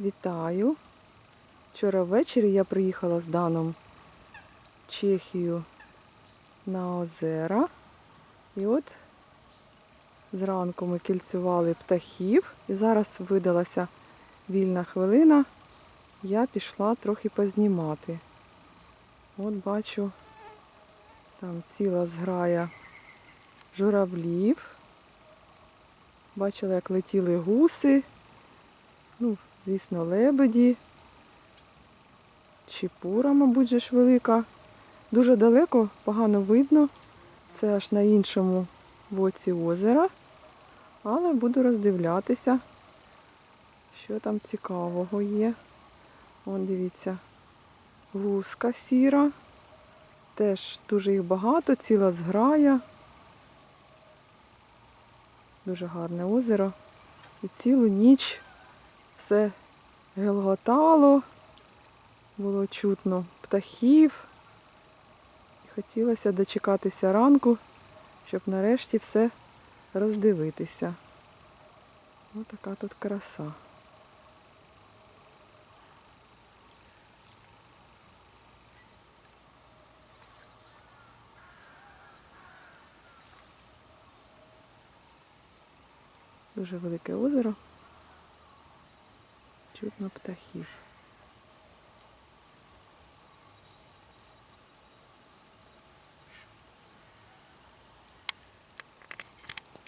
Вітаю! Вчора ввечері я приїхала з Даном Чехію на озера. І от зранку ми кільцювали птахів. І зараз видалася вільна хвилина. Я пішла трохи познімати. От бачу, там ціла зграя журавлів. Бачила, як летіли гуси. Ну, звісно, лебеді. Чіпура, мабуть, же ж велика. Дуже далеко, погано видно. Це аж на іншому боці озера. Але буду роздивлятися, що там цікавого є. Вон дивіться, гуска сіра. Теж дуже їх багато, ціла зграя. Дуже гарне озеро. І цілу ніч все гелготало, було чутно птахів. Хотілося дочекатися ранку, щоб нарешті все роздивитися. Ось тут краса. Дуже велике озеро. Чутно птахів.